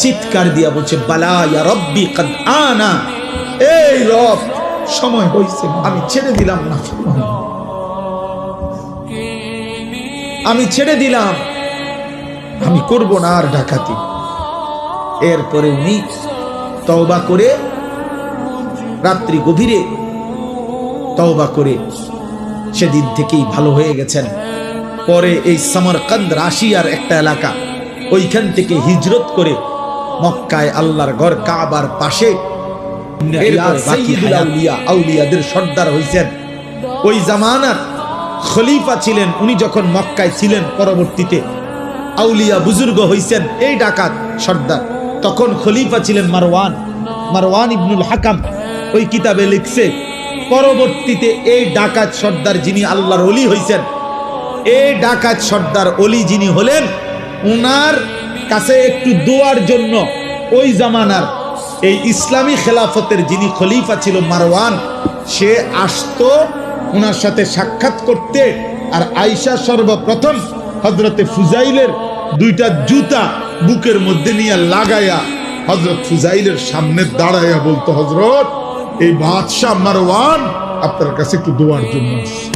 চিৎকার দিয়া বলছে, বালা, ইয়া রব্বি, কাদ আনা। এই রব, সময় হয়েছে আমি ছেড়ে দিলাম না। আমি ছেড়ে দিলাম, আমি করব না আর ডাকাতি। এরপরে উনি তওবা করে রাত্রি গভীরে তওবা করে সেদিন থেকেই ভালো হয়ে গেছেন। পরে এই সামারকান্দ রাশিয়ার একটা এলাকা, ওইখান থেকে হিজরত করে মক্কায় আল্লাহর ঘর কাবার পাশে আউলিয়াদের সর্দার হইছেন। ওই জামানার খলিফা ছিলেন উনি যখন মক্কায় ছিলেন পরবর্তীতে। আউলিয়া বুজুর্গ হইছেন এই ডাকাত সর্দার। তখন খলিফা ছিলেন মারওয়ান। মারওয়ান ইবনুল হাকাম ওই কিতাবে লিখছে পরবর্তীতে এই ডাকাত সর্দার যিনি আল্লাহর অলি হইছেন এই ডাকাত সর্দার অলি যিনি হলেন উনার কাছে একটু দোয়ার জন্য ওই জামানার এই ইসলামী খেলাফতের যিনি খলিফা ছিল মারওয়ান, সে আসতো ওনার সাথে সাক্ষাৎ করতে আর আয়সা সর্বপ্রথম হজরতে ফুজাইলের দুইটা জুতা বুকের মধ্যে নিয়ে লাগায়া হজরত ফুজাইলের সামনে দাঁড়াইয়া বলতো হজরত এই বাদশাহ মারওয়ান আপনার কাছে একটু দোয়ার জন্য আসছে।